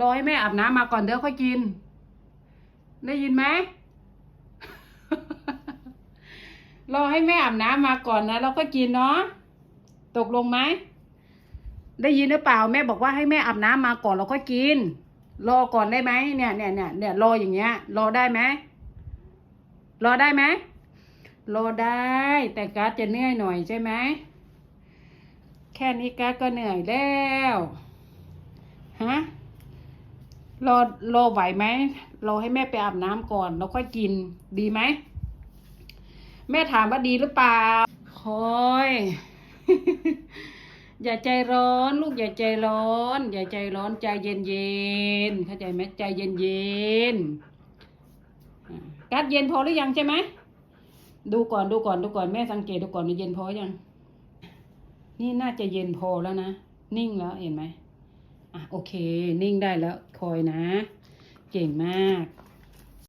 รอให้แม่อาบน้ำมาก่อนเดี๋ยวค่อยกิน ได้ยินไหมรอให้แม่อาบน้ำมาก่อนนะแล้วก็กินเนาะตกลงไหมได้ยินหรือเปล่าแม่บอกว่าให้แม่อาบน้ำมาก่อนแล้วก็กิน รอก่อนได้ไหมเนี่ยเนี่ยเนี่ยเนี่ยรออย่างเงี้ย รอได้ไหมรอได้ไหมรอได้ แต่การ์ดจะเหนื่อยหน่อยใช่ไหมแค่นี้การ์ดก็เหนื่อยแล้วฮะ รอรอไหวไหมรอให้แม่ไปอาบน้ำก่อนแล้วค่อยกินดีไหม แม่ถามว่าดีหรือเปล่าคอยอย่าใจร้อน ลูกอย่าใจร้อน อย่าใจร้อนใจเย็นเย็นๆเข้าใจไหมใจเย็นเย็นๆอ่ากัดเย็นพอหรือยังใช่ไหมดูก่อนดูก่อนดูก่อนแม่สังเกตดูก่อนว่าเย็นพอยังนี่น่าจะเย็นพอแล้วนะนิ่งแล้วเห็นไหม อะโอเค นิ่งได้แล้วคอยนะ เก่งมาก